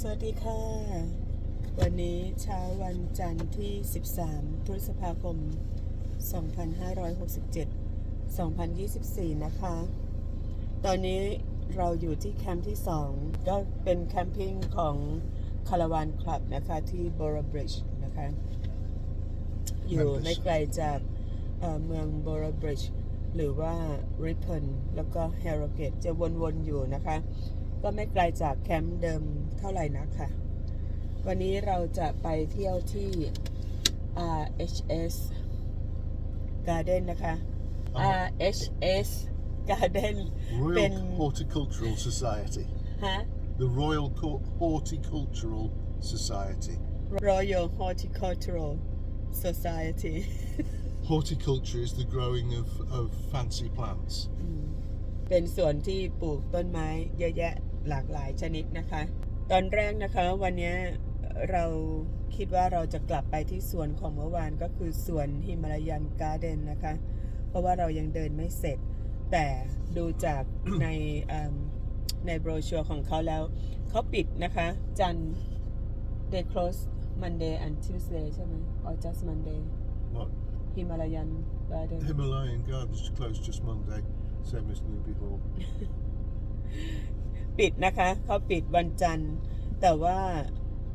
สวัสดีค่ะ วันนี้เช้าวันจันทร์ที่ 13 พฤษภาคม 2567 2024 นะคะ ตอนนี้เราอยู่ที่แคมป์ที่ 2 ก็เป็นแคมปิ้งของคาราวานคลับนะคะที่บร o บริดจ์นะคะ อยู่ไม่ไกลจากเมืองบร o บริดจ์หรือว่าริปเ n นแล้วก็เฮโรเกตจะวนๆอยู่นะคะ ก็ไม่ไกลจากแคมป์เดิมเท่าไหร่นักค่ะ วันนี้เราจะไปเที่ยวที่ RHS Garden นะคะอ๋อ RHS Garden เป็น Royal Horticultural Society. ฮะ The Royal Co- Horticultural Society. Royal Horticultural Society Horticulture is the growing of, of fancy plants. เป็นส่วนที่ปลูกต้นไม้เยอะแยะ หลากหลายชนิดนะคะ ตอนแรกนะคะวันเนี้ยเราคิดว่าเราจะกลับไปที่สวนของเมื่อวานก็คือสวนฮิมาลายันการ์เดนนะคะ เพราะว่าเรายังเดินไม่เสร็จ แต่ดูจากในเอิ่มในโบรชัวร์ของเขาแล้ว เขาปิดนะคะ จันทร์ they close Monday and Tuesday ใช่ไหม or just Monday What? ฮิมาลายันการ์เดน Himalayan Gardens closed just Monday, same as Newby Hall. ปิดนะคะเขาปิดวันจันทร์ แต่ว่า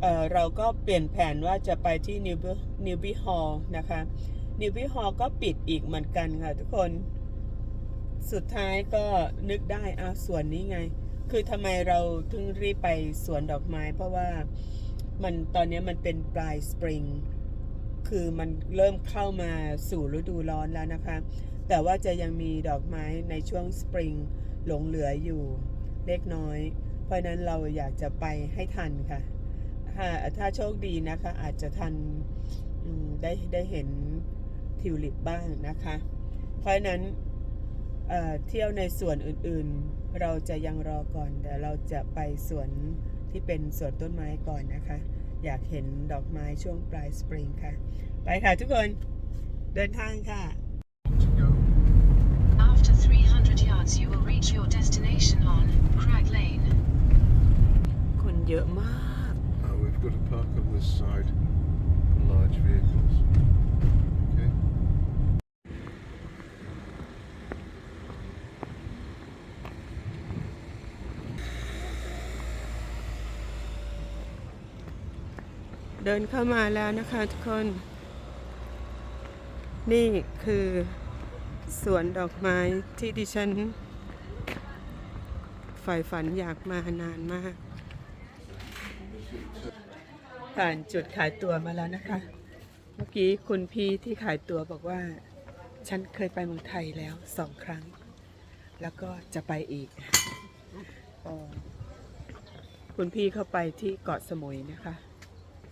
เเราก็เปลี่ยนแผนว่าจะไปที่นิวบนิวบีฮอลนะคะนิวบีฮอลก็ปิดอีกเหมือนกันค่ะทุกคนสุดท้ายก็นึกได้อาสวนนี้ไง คือทำไมเราถึงรีบไปสวนดอกไม้ เพราะว่ามันตอนนี้มันเป็นปลายสปริง คือมันเริ่มเข้ามาสู่ฤดูร้อนแล้วนะคะ แต่ว่าจะยังมีดอกไม้ในช่วงสปริงหลงเหลืออยู่ เล็กน้อย เพราะนั้นเราอยากจะไปให้ทันค่ะ ถ้าถ้าโชคดีนะคะ อาจจะทันได้ได้เห็นทิวลิปบ้างนะคะ เพราะนั้นเเที่ยวในส่วนอื่นๆ เราจะยังรอก่อนเดี๋ยวเราจะไปสวนที่เป็นสวนต้นไม้ก่อนนะคะ อยากเห็นดอกไม้ช่วงปลายสปริงค่ะ ไปค่ะทุกคนเดินทางค่ะ After 300 yards, you will reach your destination on Crag Lane. คนเยอะมาก Uh, we've got to park on this side for large vehicles. Okay. เดินเข้ามาแล้วนะคะทุกคน นี่คือสวนดอกไม้ที่ดิฉันใฝ่ฝันอยากมานานมาก ผ่านจุดขายตัวมาแล้วนะคะ เมื่อกี้คุณพี่ที่ขายตัวบอกว่า ฉันเคยไปเมืองไทยแล้วสองครั้ง แล้วก็จะไปอีกออคุณพี่เข้าไปที่เกาะสมุยนะคะ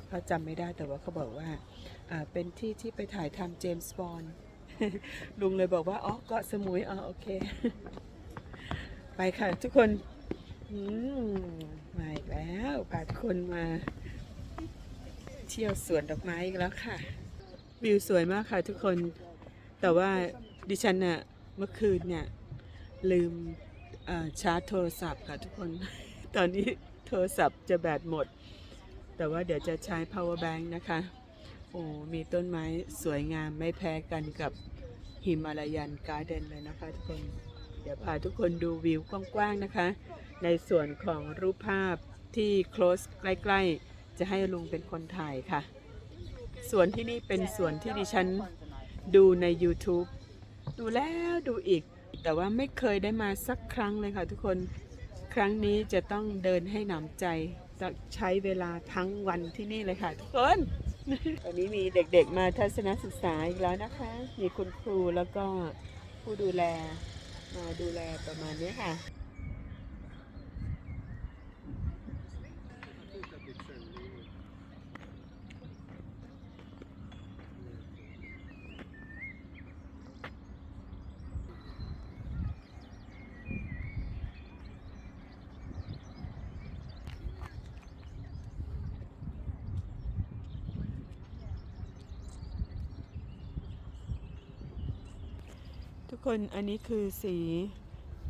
เขาจำไม่ได้แต่ว่าเขาบอกว่าเป็นที่ที่ไปถ่ายทำเจมส์บอลลุงเลยบอกว่าอ๋อเกาะสมุยอ๋อโอเค ไปค่ะทุกคนอืมมาอีกแล้วพาทุกคนมา เที่ยวสวนดอกไม้อีกแล้วค่ะ วิวสวยมากค่ะทุกคน แต่ว่าดิฉันน่ะเมื่อคืนเนี่ยลืมชาร์จโทรศัพท์ค่ะทุกคน ตอนนี้โทรศัพท์จะแบตหมด แต่ว่าเดี๋ยวจะใช้ power bank นะคะ โอ้มีต้นไม้สวยงามไม่แพ้กันกับหิมาลายันการ์เดนเลยนะคะทุกคน เดี๋ยวพาทุกคนดูวิวกว้างๆนะคะ ในส่วนของรูปภาพที่ close ใกล้ ๆ จะให้ลุงเป็นคนถ่ายค่ะ สวนที่นี่เป็นสวนที่ดิฉันดูใน YouTube ดูแล้วดูอีก แต่ว่าไม่เคยได้มาสักครั้งเลยค่ะทุกคน ครั้งนี้จะต้องเดินให้หนำใจ จะใช้เวลาทั้งวันที่นี่เลยค่ะทุกคนวันนี้มีเด็กๆมาทัศนศึกษาอีกแล้วนะคะ มีคุณครูแล้วก็ผู้ดูแลมาดูแลประมาณนี้ค่ะ ทุกคนอันนี้คือสี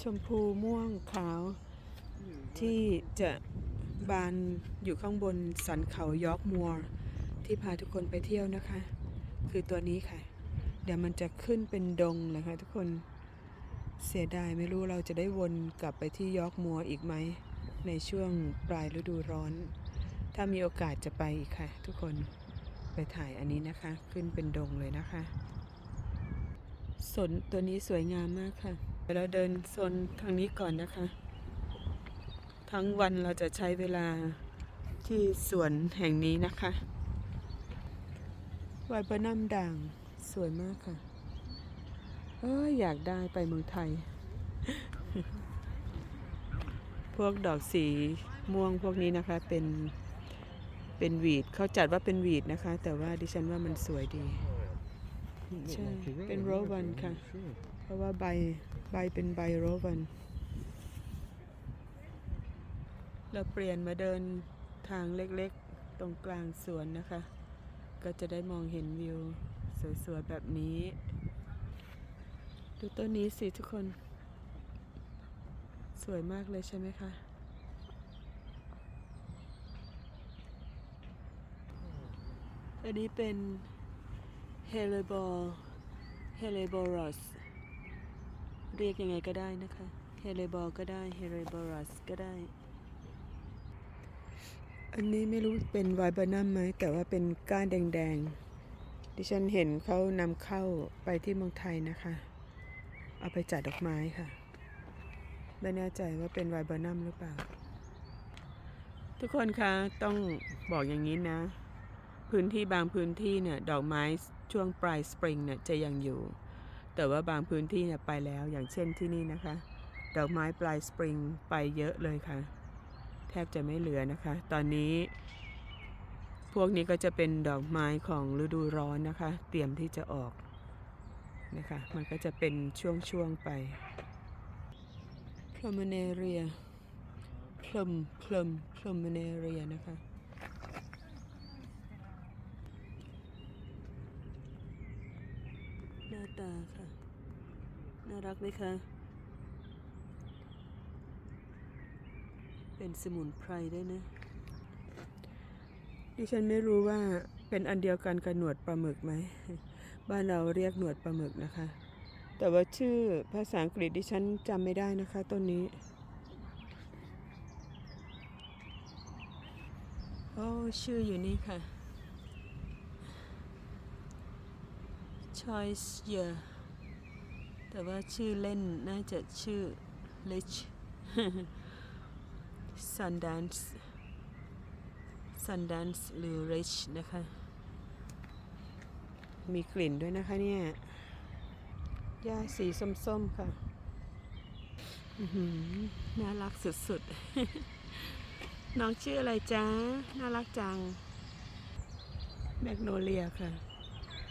ชมพูม่วงขาว ที่จะบานอยู่ข้างบนสันเขายอร์กมัวร์ที่พาทุกคนไปเที่ยวนะคะ คือตัวนี้ค่ะ เดี๋ยวมันจะขึ้นเป็นดงเลยค่ะทุกคนเสียดายไม่รู้เราจะได้วนกลับไปที่ยอร์กมัวร์อีกไหม ในช่วงปลายฤดูร้อน ถ้ามีโอกาสจะไปอีกค่ะ ทุกคนไปถ่ายอันนี้นะคะ ขึ้นเป็นดงเลยนะคะ สนตัวนี้สวยงามมากค่ะเดี๋ยวเราเดินโซนทางนี้ก่อนนะคะ ทั้งวันเราจะใช้เวลาที่สวนแห่งนี้นะคะไวเบอร์นัมด่างสวยมากค่ะ เอยอยากได้ไปเมืองไทย พวกดอกสีม่วงพวกนี้นะคะเป็นเป็นวีดเขาจัดว่าเป็นวีดนะคะ แต่ว่าดิฉันว่ามันสวยดี ใช่เป็นโรวันค่ะ Sure. เพราะว่าใบใบเป็นใบโรวันเราเปลี่ยนมาเดินทางเล็กๆ ตรงกลางสวนนะคะ ก็จะได้มองเห็นวิวสวยๆ แบบนี้ ดูต้นนี้สิทุกคน สวยมากเลยใช่ไหมคะอันนี้เป็น เฮเลบอร์เฮเลบอรัสเรียกยังไงก็ได้นะคะเฮเลบอร์ก็ได้เฮเลบอรัสก็ได้ อันนี้ไม่รู้เป็นไวบานัมไหมแต่ว่าเป็นก้านแดงๆ ดิฉันเห็นเขานำเข้าไปที่เมืองไทยนะคะ เอาไปจัดดอกไม้ค่ะ ไม่แน่ใจว่าเป็นไวบานัมหรือเปล่า ทุกคนคะต้องบอกอย่างนี้นะ พื้นที่บางพื้นที่เนี่ยดอกไม้ช่วงปลายสปริงเนี่ยจะยังอยู่ แต่ว่าบางพื้นที่เนี่ยไปแล้วอย่างเช่นที่นี่นะคะ ดอกไม้ปลายสปริงไปเยอะเลยค่ะ แทบจะไม่เหลือนะคะ ตอนนี้ พวกนี้ก็จะเป็นดอกไม้ของฤดูร้อนนะคะ เตรียมที่จะออกนะคะ มันก็จะเป็นช่วงๆไป p l u m e n a r i a plum plum plumenaria นะคะ หน้าตาค่ะ น่ารักไหมคะ เป็นสมุนไพรได้นะ ดิฉันไม่รู้ว่าเป็นอันเดียวกันกับหนวดปลาหมึกไหม บ้านเราเรียกหนวดปลาหมึกนะคะ แต่ว่าชื่อภาษาอังกฤษดิฉันจำไม่ได้นะคะต้นนี้ โอ้ชื่ออยู่นี่ค่ะ Choice Year แต่ว่าชื่อเล่นน่าจะชื่อ Rich Sundance Sundance หรือ Rich นะคะ มีกลิ่นด้วยนะคะเนี่ยหญ้าสีส้มๆค่ะน่ารักสุดๆ น้องชื่ออะไรจ๊ะ น่ารักจัง แมกโนเลียค่ะ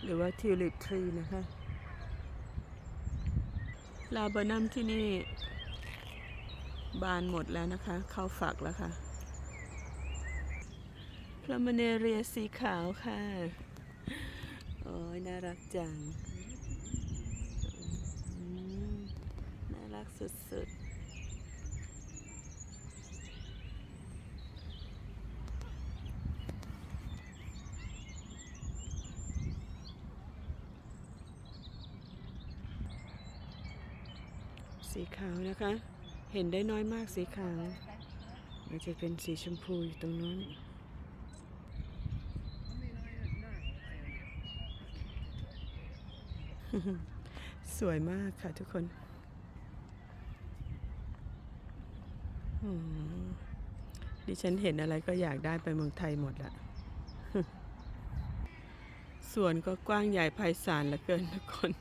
หรือว่าทิวลิปทรีนะคะลาเบอร์นัมที่นี่ บานหมดแล้วนะคะ เข้าฝักแล้วค่ะพลามาเนเรียสีขาวค่ะ โอ้ยน่ารักจัง น่ารักสุดๆ สีขาวนะคะ เห็นได้น้อยมากสีขาว มันจะเป็นสีชมพูอยู่ตรงนู้นสวยมากค่ะทุกคนดิฉันเห็นอะไรก็อยากได้ไปเมืองไทยหมดละสวนก็กว้างใหญ่ไพศาลเหลือเกินทุกคน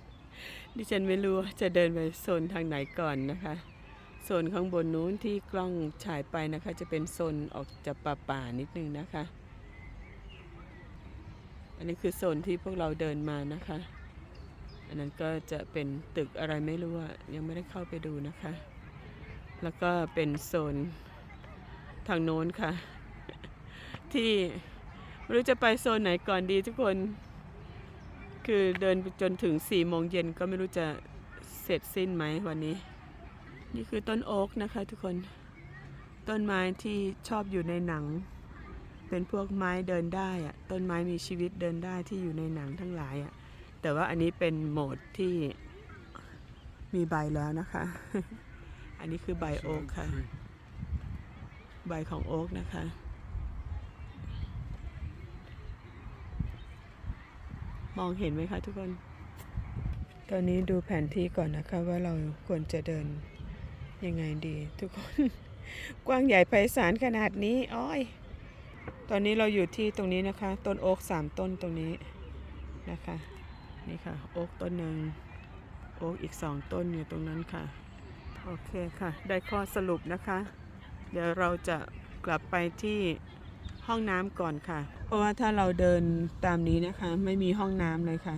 ดิฉันไม่รู้จะเดินไปโซนทางไหนก่อนนะคะ โซนข้างบนนู้นที่กล้องฉายไปนะคะ จะเป็นโซนออกจากป่าป่าๆนิดนึงนะคะ อันนี้คือโซนที่พวกเราเดินมานะคะ อันนั้นก็จะเป็นตึกอะไรไม่รู้อะยังไม่ได้เข้าไปดูนะคะ แล้วก็เป็นโซนทางโน้นค่ะ ที่ไม่รู้จะไปโซนไหนก่อนดีทุกคน คือเดินไปจนถึง4ี่โมงเย็นก็ไม่รู้จะเสร็จสิ้นไหมวันนี้ นี่คือต้นโอ๊กนะคะทุกคน ต้นไม้ที่ชอบอยู่ในหนัง เป็นพวกไม้เดินได้อะต้นไม้มีชีวิตเดินได้ที่อยู่ในหนังทั้งหลายอะแต่ว่าอันนี้เป็นโหมดที่มีใบแล้วนะคะ อันนี้คือใบ It's an โอ๊ก oak ค่ะ tree. ใบของโอ๊กนะคะ มองเห็นไหมคะทุกคน ตอนนี้ดูแผนที่ก่อนนะคะว่าเราควรจะเดินยังไงดี ทุกคน กว้างใหญ่ไพศาลขนาดนี้อ้อย ตอนนี้เราอยู่ที่ตรงนี้นะคะ ต้นโอ๊กสามต้นตรงนี้นะคะ นี่ค่ะ โอ๊กต้นหนึ่งโอ๊กอีกสองต้นอยู่ตรงนั้นค่ะ โอเคค่ะ ได้ข้อสรุปนะคะ เดี๋ยวเราจะกลับไปที่ ห้องน้ำก่อนค่ะ เพราะว่าถ้าเราเดินตามนี้นะคะ ไม่มีห้องน้ำเลยค่ะ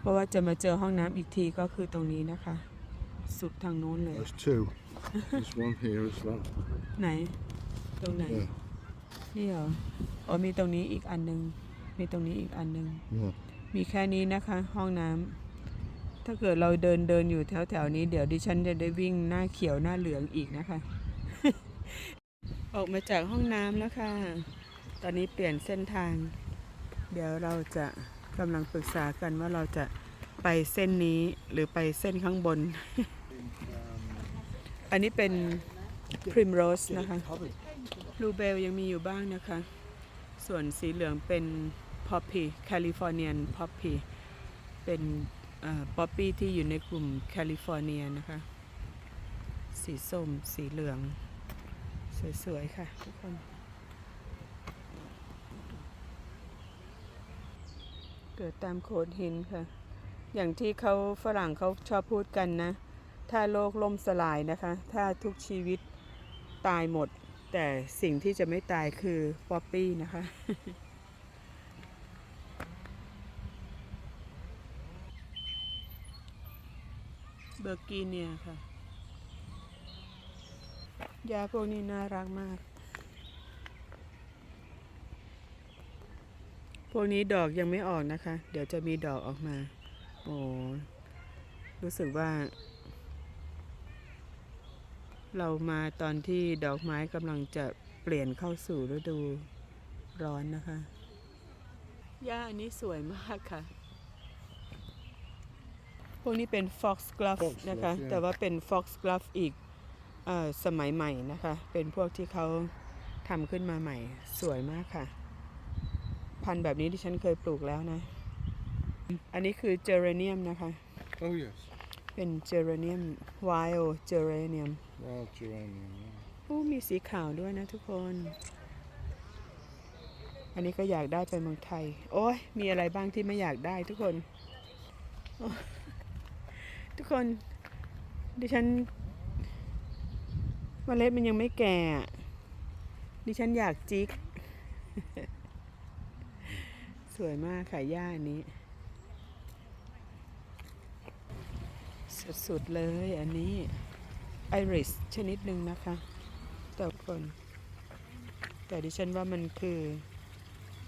เพราะว่าจะมาเจอห้องน้ำอีกทีก็คือตรงนี้นะคะ สุดทางนู้นเลย There's two. There's one here as well. ไหน ตรงไหน Yeah. นี่เหรออ๋อมีตรงนี้อีกอันหนึง มีตรงนี้อีกอันหนึง Yeah. มีแค่นี้นะคะห้องน้ำถ้าเกิดเราเดินเดินอยู่แถวแถวๆนี้เดี๋ยวดิฉันจะได้วิ่งหน้าเขียวหน้าเหลืองอีกนะคะ ออกมาจากห้องน้ำแล้วค่ะ ตอนนี้เปลี่ยนเส้นทาง เดี๋ยวเราจะกำลังปรึกษากันว่าเราจะไปเส้นนี้หรือไปเส้นข้างบน อันนี้เป็น Primrose นะคะบลูเบลยังมีอยู่บ้างนะคะ ส่วนสีเหลืองเป็น Poppy Californian Poppy เป็นป๊อปปี้ที่อยู่ในกลุ่มแคลิฟอร์เนียนะคะ สีส้ม สีเหลือง สวย ๆ ค่ะ ทุกคน เกิดตามโขดหินค่ะ อย่างที่เขาฝรั่งเขาชอบพูดกันนะ ถ้าโลกล่มสลายนะคะ ถ้าทุกชีวิตตายหมด แต่สิ่งที่จะไม่ตายคือป๊อปปี้นะคะเบอร์กีเนียค่ะ ยาพวกนี้น่ารักมาก พวกนี้ดอกยังไม่ออกนะคะ เดี๋ยวจะมีดอกออกมา โอ้รู้สึกว่า เรามาตอนที่ดอกไม้กำลังจะเปลี่ยนเข้าสู่ฤดูร้อนนะคะหญ้าอันนี้สวยมากค่ะ พวกนี้เป็น foxglove Foxglove นะคะ yeah แต่ว่าเป็น foxglove อีกเออ สมัยใหม่นะคะ เป็นพวกที่เขาทำขึ้นมาใหม่ สวยมากค่ะ พันธุ์แบบนี้ที่ฉันเคยปลูกแล้วนะ อันนี้คือเจเรเนียมนะคะ Oh yes. เป็นเจเรเนียม wild geranium Wild geranium. Yeah. โอ้มีสีขาวด้วยนะทุกคน อันนี้ก็อยากได้ไปเมืองไทย โอ้ยมีอะไรบ้างที่ไม่อยากได้ทุกคนโอ้ทุกคน ดิฉัน เมล็ดมันยังไม่แก่ ดิฉันอยากจิก สวยมากค่ะย่าอันนี้ สุดๆเลยอันนี้ ไอริสชนิดหนึ่งนะคะแต่คน แต่ดิฉันว่ามันคือ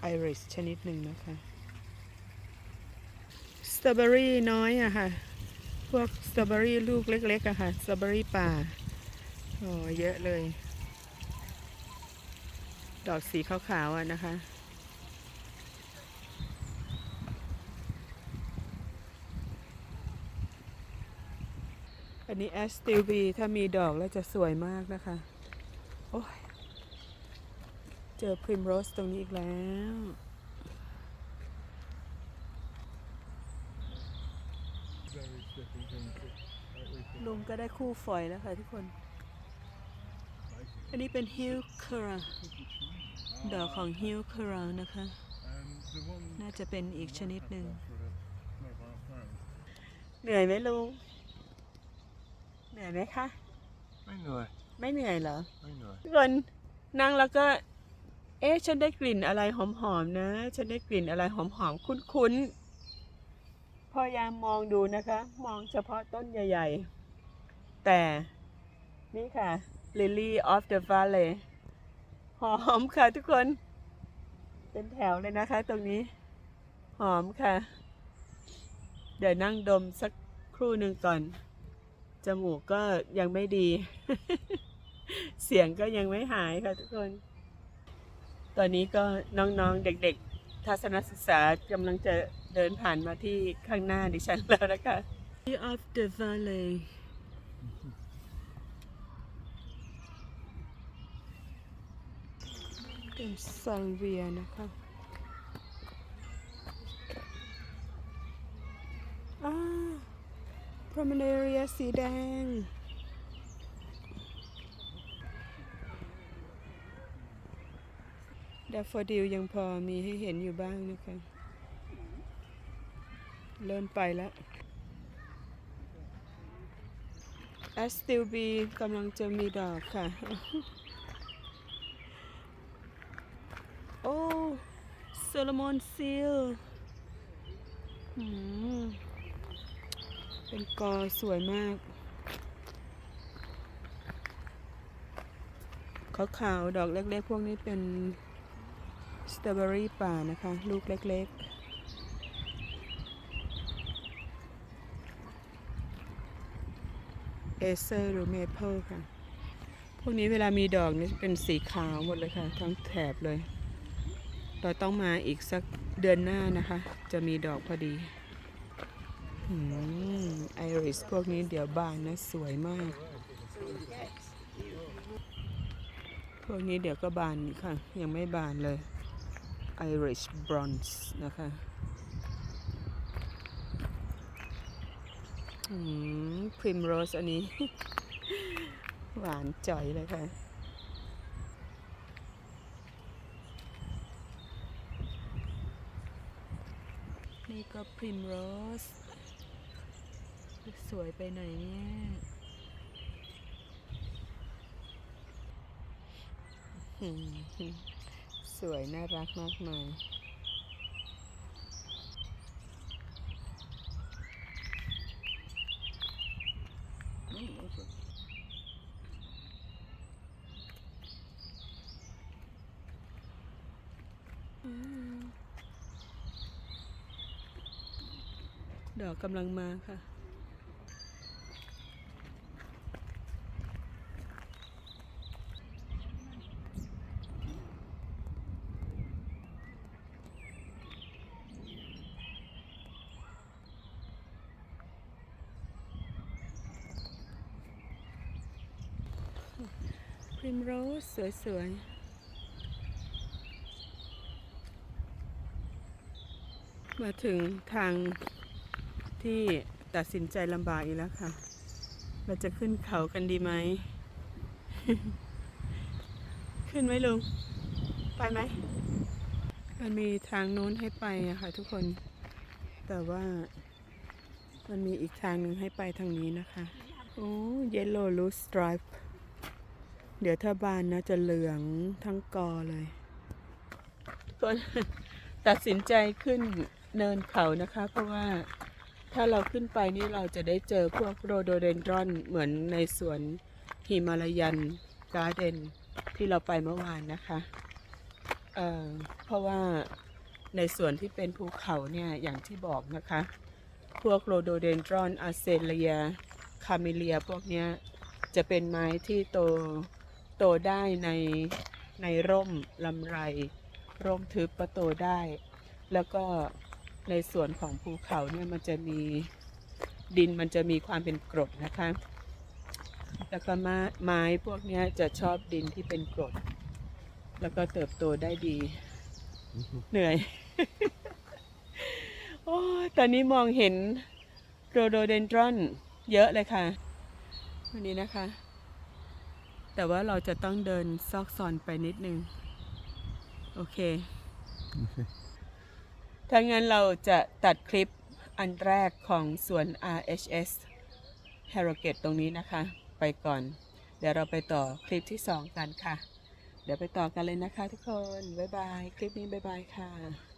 ไอริสชนิดหนึ่งนะคะสตรอเบอรี่น้อยอะค่ะ พวกสตรอเบอรี่ลูกเล็กๆอะค่ะ สตรอเบอรี่ป่า โอ้เยอะเลย ดอกสีขาวๆอะนะคะ อันนี้แอสติลบีถ้ามีดอกแล้วจะสวยมากนะคะ โอ้ย เจอพริมโรสตรงนี้อีกแล้วลุงก็ได้คู่ฝอยแล้วค่ะทุกคน อันนี้เป็นฮิลคาราดอกของฮิลคารานะคะ Um, the one น่าจะเป็นอีกชนิดหนึ่ง for a twelve and a half pound. เหนื่อยไหมลุง เหนื่อยไหมคะ I know. ไม่เหนื่อยเหรอ I know. ทุกคนนั่งแล้วก็ เอ๊ะ ฉันได้กลิ่นอะไรหอมๆนะ ฉันได้กลิ่นอะไรหอมๆ คุ้นๆ พยายามมองดูนะคะ มองเฉพาะต้นใหญ่ ๆ แต่นี่ค่ะ Lily of the Valley หอมค่ะทุกคน เป็นแถวเลยนะคะ ตรงนี้ หอมค่ะ เดี๋ยวนั่งดมสักครู่หนึ่งก่อน จมูกก็ยังไม่ดี เสียงก็ยังไม่หายค่ะทุกคน ตอนนี้ก็น้องๆเด็กๆ ทัศนศึกษากำลังจะเดินผ่านมาที่ข้างหน้าดิฉันแล้วนะคะ Sea of the Valley เป็นซัลเวียนะคะอ่า Promenaria สีแดง ดาฟอดิลยังพอมีให้เห็นอยู่บ้างนะคะ เริ่มไปแล้ว แอสติลบีกำลังจะมีดอกค่ะ โอ้โซโลมอนซิลเป็นกอสวยมาก ขาวๆดอกเล็กๆ พวกนี้เป็นสตรอเบอรี่ป่านะคะ ลูกเล็กๆเอเซอร์หรือเมเปิลค่ะ พวกนี้เวลามีดอกนี่เป็นสีขาวหมดเลยค่ะ ทั้งแถบเลย เราต้องมาอีกสักเดือนหน้านะคะ จะมีดอกพอดีไอริสพวกนี้เดี๋ยวบานนะ สวยมาก พวกนี้เดี๋ยวก็บานค่ะ ยังไม่บานเลย Irish Bronze นะคะอืม Primrose อันนี้ หวานจ่อยเลยค่ะ ก็ Primrose สวยไปไหนเนี่ยสวยน่ารักมากมาย ดอกกำลังมาค่ะ พริมโรสสวยๆมาถึงทาง ที่ตัดสินใจลำบากอีกแล้วค่ะ เราจะขึ้นเขากันดีไหม ขึ้นไหมลุง ไปไหม มันมีทางโน้นให้ไปอะค่ะทุกคน แต่ว่ามันมีอีกทางหนึ่งให้ไปทางนี้นะคะ โอ้ yellow loose stripe เดี๋ยวถ้าบานนะจะเหลืองทั้งกอเลยกคนตัดสินใจขึ้นเนินเขานะคะ เพราะว่า ถ้าเราขึ้นไปนี่เราจะได้เจอพวกโรโดเดนดรอนเหมือนในสวนหิมาลายันการ์เดนที่เราไปเมื่อวานนะคะเเพราะว่าในส่วนที่เป็นภูเขาเนี่ยอย่างที่บอกนะคะ พวกโรโดเดนดรอนอาเซเลีย คาเมเลียพวกเนี้ยจะเป็นไม้ที่โตโตได้ในในร่มลำไร ร่มทึบก็โตได้ แล้วก็ ในส่วนของภูเขาเนี่ยมันจะมีดินมันจะมีความเป็นกรดนะคะ แล้วก็ไม้พวกนี้จะชอบดินที่เป็นกรด แล้วก็เติบโตได้ดี เหนื่อย โอ้ตอนนี้มองเห็นโรโดเดนดรอนเยอะเลยค่ะ วันนี้นะคะ แต่ว่าเราจะต้องเดินซอกซอนไปนิดนึง โอเค ถ้างั้นเราจะตัดคลิปอันแรกของสวน RHS Harrogate ตรงนี้นะคะ ไปก่อน เดี๋ยวเราไปต่อคลิปที่ 2 กันค่ะ เดี๋ยวไปต่อกันเลยนะคะทุกคน บ๊ายบาย คลิปนี้บ๊ายบายค่ะ